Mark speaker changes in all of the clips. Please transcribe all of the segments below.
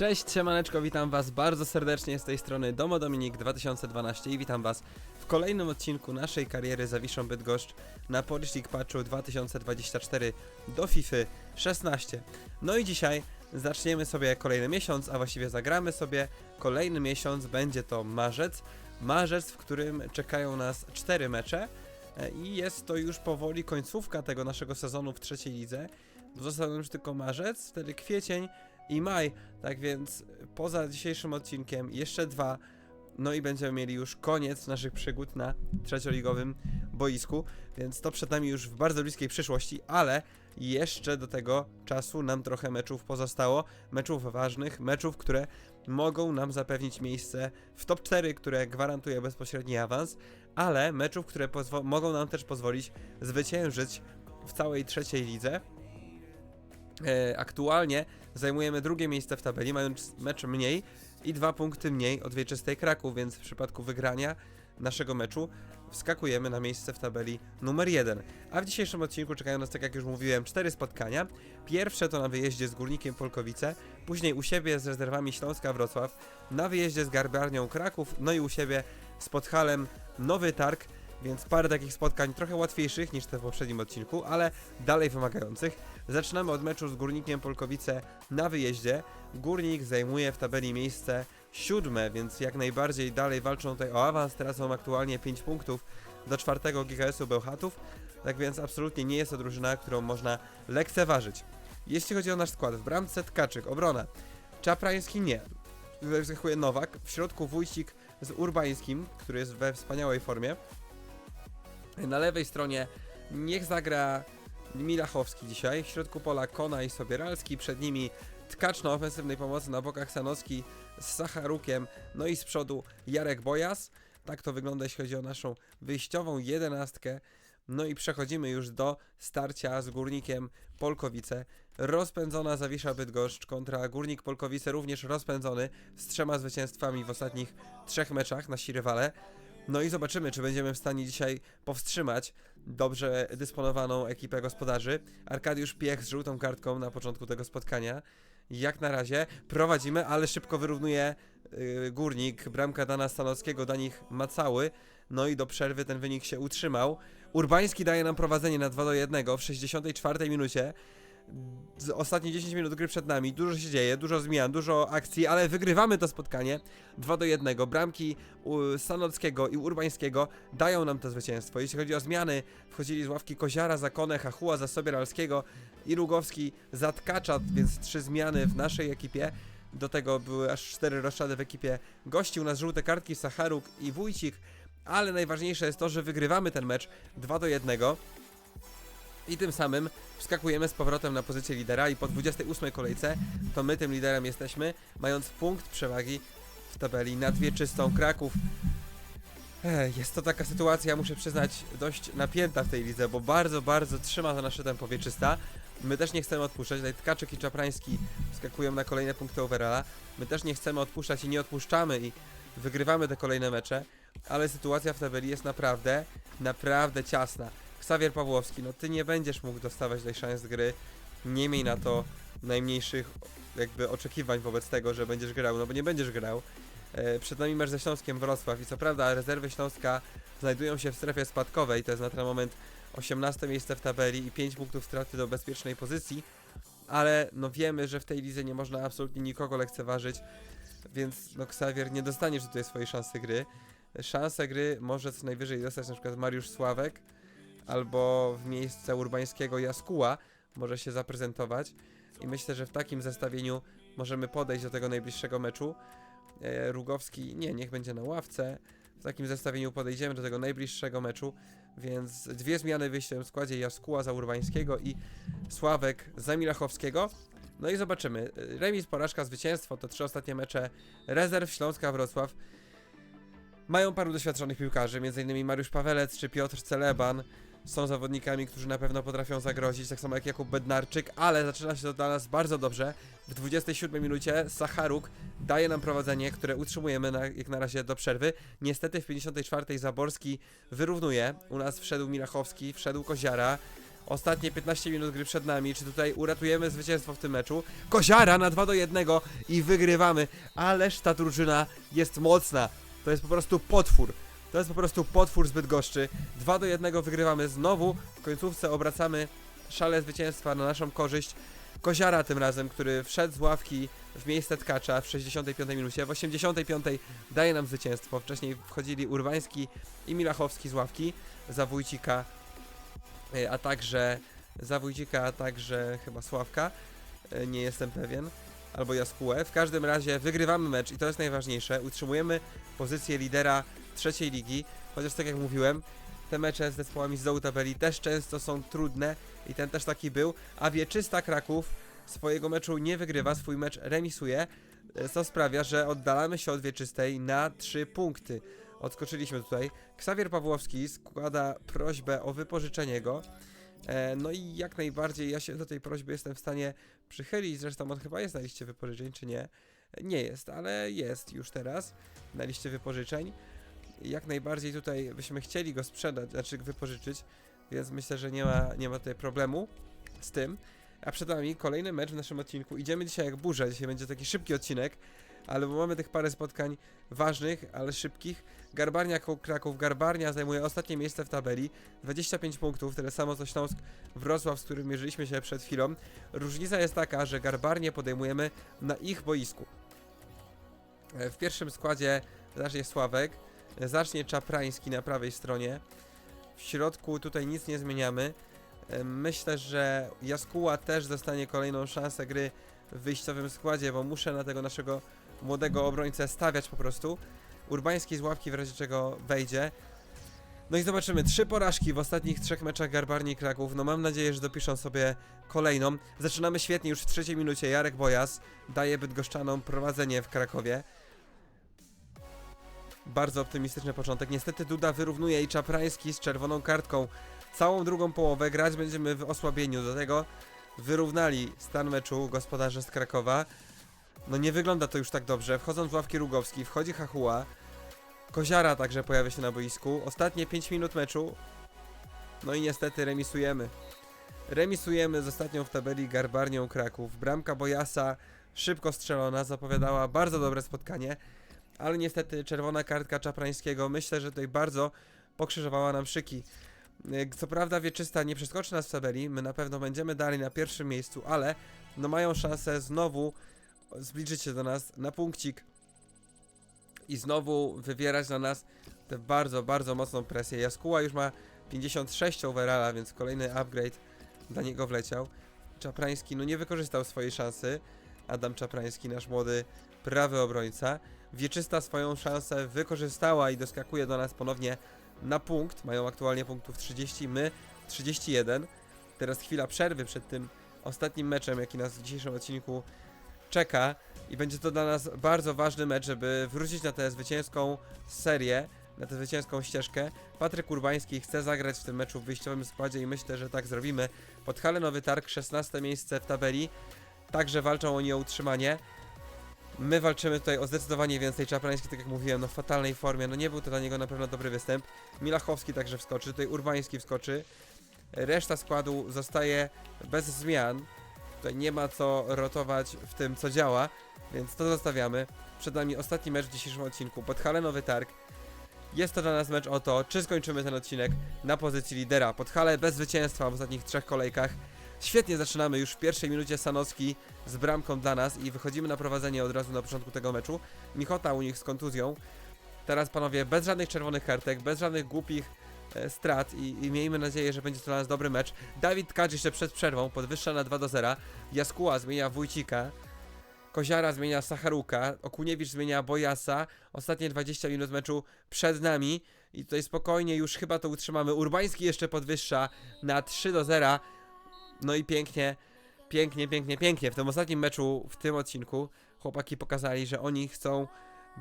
Speaker 1: Cześć, siemaneczko, witam was bardzo serdecznie z tej strony Domo Dominik 2012 i witam was w kolejnym odcinku naszej kariery Zawiszą Bydgoszcz na Polish League Patchu 2024 do FIFA 16. No i dzisiaj zaczniemy sobie kolejny miesiąc, a właściwie zagramy sobie kolejny miesiąc, będzie to marzec. Marzec, w którym czekają nas cztery mecze e, i jest to już powoli końcówka tego naszego sezonu w trzeciej lidze. Został już tylko marzec, wtedy kwiecień i maj, tak więc poza dzisiejszym odcinkiem jeszcze dwa, no i będziemy mieli już koniec naszych przygód na trzecioligowym boisku, więc to przed nami już w bardzo bliskiej przyszłości, ale jeszcze do tego czasu nam trochę meczów pozostało, meczów ważnych, meczów, które mogą nam zapewnić miejsce w top 4, które gwarantuje bezpośredni awans, ale meczów, które mogą nam też pozwolić zwyciężyć w całej trzeciej lidze. E, aktualnie zajmujemy drugie miejsce w tabeli, mając mecz mniej i dwa punkty mniej od Wieczystej Kraków, więc w przypadku wygrania naszego meczu wskakujemy na miejsce w tabeli numer jeden. A w dzisiejszym odcinku czekają nas, tak jak już mówiłem, cztery spotkania. Pierwsze to na wyjeździe z Górnikiem Polkowice, później u siebie z rezerwami Śląska Wrocław, na wyjeździe z Garbarnią Kraków, no i u siebie z Podhalem Nowy Targ, więc parę takich spotkań trochę łatwiejszych niż te w poprzednim odcinku, ale dalej wymagających. Zaczynamy od meczu z Górnikiem Polkowice na wyjeździe. Górnik zajmuje w tabeli miejsce siódme, więc jak najbardziej dalej walczą tutaj o awans. Teraz są aktualnie 5 punktów do czwartego GKS-u Bełchatów. Tak więc absolutnie nie jest to drużyna, którą można lekceważyć. Jeśli chodzi o nasz skład, w bramce Tkaczyk, obrona. Czaprański nie. Wyskakuje Nowak, w środku Wójcik z Urbańskim, który jest we wspaniałej formie. Na lewej stronie niech zagra Milachowski dzisiaj, w środku pola Kona i Sobieralski, przed nimi Tkacz na ofensywnej pomocy, na bokach Sanowski z Sacharukiem, no i z przodu Jarek Bojas. Tak to wygląda, jeśli chodzi o naszą wyjściową jedenastkę. No i przechodzimy już do starcia z Górnikiem Polkowice. Rozpędzona Zawisza Bydgoszcz kontra Górnik Polkowice, również rozpędzony z trzema zwycięstwami w ostatnich trzech meczach, nasi rywale. No i zobaczymy, czy będziemy w stanie dzisiaj powstrzymać dobrze dysponowaną ekipę gospodarzy. Arkadiusz Piech z żółtą kartką na początku tego spotkania. Jak na razie prowadzimy, ale szybko wyrównuje yy, górnik. Bramka Dana Stanowskiego, do nich Macały. No i do przerwy ten wynik się utrzymał. Urbański daje nam prowadzenie na 2 do 1 w 64 minucie. Ostatnie 10 minut gry przed nami, dużo się dzieje, dużo zmian, dużo akcji, ale wygrywamy to spotkanie 2 do 1. Bramki Sanockiego i Urbańskiego dają nam to zwycięstwo. Jeśli chodzi o zmiany, wchodzili z ławki Koziara, Zakonę, Hachuła, za Sobieralskiego i Rugowski za Tkacza, więc trzy zmiany w naszej ekipie. Do tego były aż cztery roszady w ekipie gości. U nas żółte kartki Sacharuk i Wójcik, ale najważniejsze jest to, że wygrywamy ten mecz 2 do 1. I tym samym wskakujemy z powrotem na pozycję lidera i po 28 kolejce to my tym liderem jesteśmy, mając punkt przewagi w tabeli nad wieczystą Kraków. Jest to taka sytuacja, muszę przyznać, dość napięta w tej lidze, bo bardzo, bardzo trzyma za nasze tempo wieczysta. My też nie chcemy odpuszczać, tutaj Tkaczyk i Czaprański wskakują na kolejne punkty overalla. My też nie chcemy odpuszczać i nie odpuszczamy i wygrywamy te kolejne mecze, ale sytuacja w tabeli jest naprawdę, naprawdę ciasna. Xavier Pawłowski, no ty nie będziesz mógł dostawać tutaj szans gry, nie miej na to najmniejszych jakby oczekiwań wobec tego, że będziesz grał, no bo nie będziesz grał. E, Przed nami mecz ze Śląskiem Wrocław i co prawda rezerwy Śląska znajdują się w strefie spadkowej, to jest na ten moment 18 miejsce w tabeli i 5 punktów straty do bezpiecznej pozycji, ale no wiemy, że w tej lidze nie można absolutnie nikogo lekceważyć, więc no Xavier nie dostaniesz tutaj swojej szansy gry. Szansę gry może co najwyżej dostać na przykład Mariusz Sławek, albo w miejsce urbańskiego Jaskuła może się zaprezentować i myślę, że w takim zestawieniu możemy podejść do tego najbliższego meczu. E, Rugowski, nie, niech będzie na ławce. W takim zestawieniu podejdziemy do tego najbliższego meczu, więc dwie zmiany wyjściem w składzie Jaskuła za Urbańskiego i Sławek za Milachowskiego. No i zobaczymy. E, Remis, porażka, zwycięstwo to trzy ostatnie mecze rezerw Śląska Wrocław. Mają paru doświadczonych piłkarzy, m.in. Mariusz Pawelec czy Piotr Celeban są zawodnikami, którzy na pewno potrafią zagrozić, tak samo jak Jakub Bednarczyk, ale zaczyna się to dla nas bardzo dobrze. W 27 minucie Sacharuk daje nam prowadzenie, które utrzymujemy na, jak na razie do przerwy. Niestety w 54 Zaborski wyrównuje. U nas wszedł Milachowski, wszedł Koziara. Ostatnie 15 minut gry przed nami. Czy tutaj uratujemy zwycięstwo w tym meczu? Koziara na 2 do 1 i wygrywamy. Ależ ta drużyna jest mocna. To jest po prostu potwór. To jest po prostu potwór zbyt goszczy. 2 do 1 wygrywamy znowu. W końcówce obracamy szale zwycięstwa na naszą korzyść. Koziara tym razem, który wszedł z ławki w miejsce Tkacza w 65 minucie. W 85 daje nam zwycięstwo. Wcześniej wchodzili Urbański i Milachowski z ławki za Wójcika, e, a także za Wójcika, a także chyba Sławka. E, Nie jestem pewien. Albo Jaskułę. W każdym razie wygrywamy mecz i to jest najważniejsze. Utrzymujemy pozycję lidera trzeciej ligi. Chociaż tak jak mówiłem, te mecze z zespołami z dołu tabeli też często są trudne i ten też taki był. A Wieczysta Kraków swojego meczu nie wygrywa, swój mecz remisuje, e, co sprawia, że oddalamy się od Wieczystej na 3 punkty. Odskoczyliśmy tutaj. Ksawier Pawłowski składa prośbę o wypożyczenie go. E, No i jak najbardziej ja się do tej prośby jestem w stanie przychylić. Zresztą on chyba jest na liście wypożyczeń, czy nie? E, Nie jest, ale jest już teraz na liście wypożyczeń. Jak najbardziej tutaj byśmy chcieli go sprzedać, znaczy wypożyczyć, więc myślę, że nie ma, nie ma tutaj problemu z tym. A przed nami kolejny mecz w naszym odcinku. Idziemy dzisiaj jak burza, dzisiaj będzie taki szybki odcinek, ale bo mamy tych parę spotkań ważnych, ale szybkich. Garbarnia Kraków. Garbarnia zajmuje ostatnie miejsce w tabeli. 25 punktów, tyle samo co Śląsk Wrocław, z którym mierzyliśmy się przed chwilą. Różnica jest taka, że Garbarnię podejmujemy na ich boisku. E, W pierwszym składzie zacznie Sławek, zacznie Czaprański na prawej stronie. W środku tutaj nic nie zmieniamy. E, Myślę, że Jaskuła też dostanie kolejną szansę gry w wyjściowym składzie, bo muszę na tego naszego młodego obrońcę stawiać po prostu. Urbański z ławki w razie czego wejdzie. No i zobaczymy, trzy porażki w ostatnich trzech meczach Garbarni Kraków. No mam nadzieję, że dopiszą sobie kolejną. Zaczynamy świetnie, już w trzeciej minucie Jarek Bojas daje Bydgoszczanom prowadzenie w Krakowie. Bardzo optymistyczny początek. Niestety Duda wyrównuje i Czaprański z czerwoną kartką. Całą drugą połowę grać będziemy w osłabieniu. Do tego wyrównali stan meczu gospodarze z Krakowa. No nie wygląda to już tak dobrze. Wchodzą z ławki Rugowski, wchodzi Hachua. Koziara także pojawia się na boisku. Ostatnie 5 minut meczu. No i niestety remisujemy. Remisujemy z ostatnią w tabeli Garbarnią Kraków. Bramka Bojasa szybko strzelona, zapowiadała bardzo dobre spotkanie. Ale niestety czerwona kartka Czaprańskiego myślę, że tutaj bardzo pokrzyżowała nam szyki. Y, Co prawda Wieczysta nie przeskoczy nas w tabeli, my na pewno będziemy dalej na pierwszym miejscu, ale no mają szansę znowu zbliżyć się do nas na punkcik i znowu wywierać na nas tę bardzo, bardzo mocną presję. Jaskuła już ma 56 overalla, więc kolejny upgrade dla niego wleciał. Czaprański no nie wykorzystał swojej szansy. Adam Czaprański, nasz młody prawy obrońca. Wieczysta swoją szansę wykorzystała i doskakuje do nas ponownie na punkt. Mają aktualnie punktów 30, my 31. Teraz chwila przerwy przed tym ostatnim meczem, jaki nas w dzisiejszym odcinku czeka. I będzie to dla nas bardzo ważny mecz, żeby wrócić na tę zwycięską serię, na tę zwycięską ścieżkę. Patryk Urbański chce zagrać w tym meczu w wyjściowym składzie i myślę, że tak zrobimy. Podhale Nowy Targ, 16 miejsce w tabeli. Także walczą oni o utrzymanie. My walczymy tutaj o zdecydowanie więcej. Czaprański, tak jak mówiłem, no w fatalnej formie. No nie był to dla niego na pewno dobry występ. Milachowski także wskoczy, tutaj Urbański wskoczy. Reszta składu zostaje bez zmian. Tutaj nie ma co rotować w tym, co działa, więc to zostawiamy. Przed nami ostatni mecz w dzisiejszym odcinku. Podhale Nowy Targ. Jest to dla nas mecz o to, czy skończymy ten odcinek na pozycji lidera. Podhale bez zwycięstwa w ostatnich trzech kolejkach. Świetnie zaczynamy już w pierwszej minucie Sanocki z bramką dla nas i wychodzimy na prowadzenie od razu na początku tego meczu. Michota u nich z kontuzją. Teraz panowie bez żadnych czerwonych kartek, bez żadnych głupich e, strat i, i miejmy nadzieję, że będzie to dla nas dobry mecz. Dawid Tkacz jeszcze przed przerwą podwyższa na 2 do 0. Jaskuła zmienia Wójcika. Koziara zmienia Sacharuka, Okuniewicz zmienia Bojasa. Ostatnie 20 minut meczu przed nami i tutaj spokojnie już chyba to utrzymamy. Urbański jeszcze podwyższa na 3 do 0. No i pięknie, pięknie, pięknie, pięknie. W tym ostatnim meczu, w tym odcinku, chłopaki pokazali, że oni chcą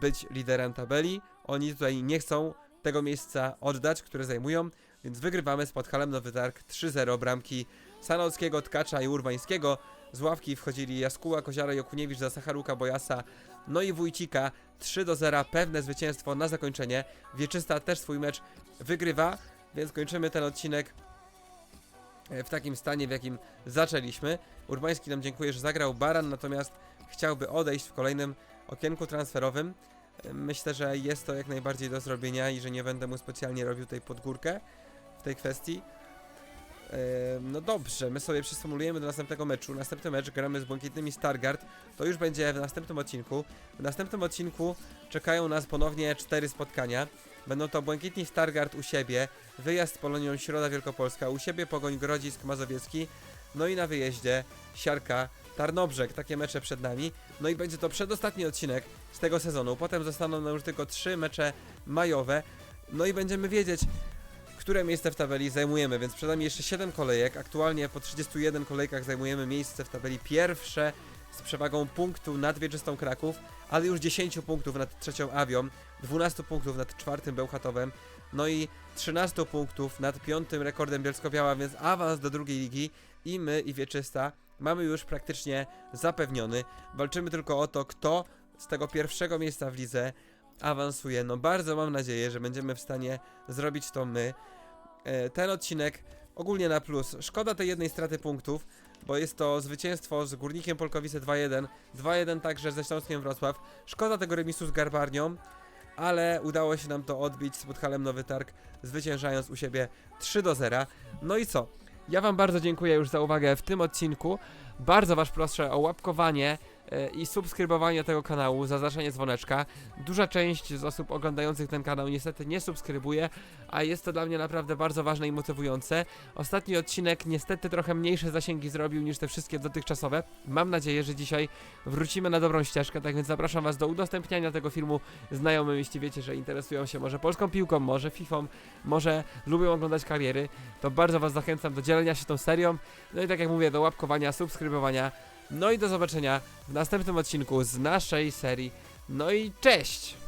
Speaker 1: być liderem tabeli. Oni tutaj nie chcą tego miejsca oddać, które zajmują, więc wygrywamy z Podhalem Nowy Targ 3-0 bramki Sanockiego, Tkacza i Urbańskiego. Z ławki wchodzili Jaskuła, Koziara i Okuniewicz za Sacharuka, Bojasa, no i Wójcika. 3 do 0, pewne zwycięstwo na zakończenie. Wieczysta też swój mecz wygrywa, więc kończymy ten odcinek w takim stanie, w jakim zaczęliśmy. Urbański nam dziękuję, że zagrał Baran, natomiast chciałby odejść w kolejnym okienku transferowym. E, Myślę, że jest to jak najbardziej do zrobienia i że nie będę mu specjalnie robił tej podgórkę w tej kwestii. E, No dobrze, my sobie przysumulujemy do następnego meczu. Następny mecz gramy z Błękitnymi Stargard. To już będzie w następnym odcinku. W następnym odcinku czekają nas ponownie cztery spotkania. Będą to Błękitni Stargard u siebie, wyjazd z Polonią Środa Wielkopolska, u siebie Pogoń Grodzisk Mazowiecki, no i na wyjeździe Siarka Tarnobrzeg. Takie mecze przed nami. No i będzie to przedostatni odcinek z tego sezonu. Potem zostaną nam już tylko trzy mecze majowe. No i będziemy wiedzieć, które miejsce w tabeli zajmujemy, więc przed nami jeszcze 7 kolejek. Aktualnie po 31 kolejkach zajmujemy miejsce w tabeli pierwsze z przewagą punktu nad Wieczystą Kraków, ale już 10 punktów nad trzecią Awią, 12 punktów nad czwartym Bełchatowem, no i 13 punktów nad piątym rekordem Bielsko-Biała, więc awans do drugiej ligi i my i Wieczysta mamy już praktycznie zapewniony. Walczymy tylko o to, kto z tego pierwszego miejsca w lidze awansuje. No bardzo mam nadzieję, że będziemy w stanie zrobić to my. E, Ten odcinek ogólnie na plus. Szkoda tej jednej straty punktów, bo jest to zwycięstwo z Górnikiem Polkowice 2-1, 2-1 także ze Śląskiem Wrocław. Szkoda tego remisu z Garbarnią, ale udało się nam to odbić z Podhalem Nowy Targ, zwyciężając u siebie 3 do 0. No i co? Ja Wam bardzo dziękuję już za uwagę w tym odcinku. Bardzo Was proszę o łapkowanie i subskrybowanie tego kanału, zaznaczenie dzwoneczka. Duża część z osób oglądających ten kanał niestety nie subskrybuje, a jest to dla mnie naprawdę bardzo ważne i motywujące. Ostatni odcinek niestety trochę mniejsze zasięgi zrobił niż te wszystkie dotychczasowe. Mam nadzieję, że dzisiaj wrócimy na dobrą ścieżkę, tak więc zapraszam Was do udostępniania tego filmu znajomym, jeśli wiecie, że interesują się może polską piłką, może FIFA, może lubią oglądać kariery, to bardzo Was zachęcam do dzielenia się tą serią. No i tak jak mówię, do łapkowania, subskrybowania. No i do zobaczenia w następnym odcinku z naszej serii. No i cześć!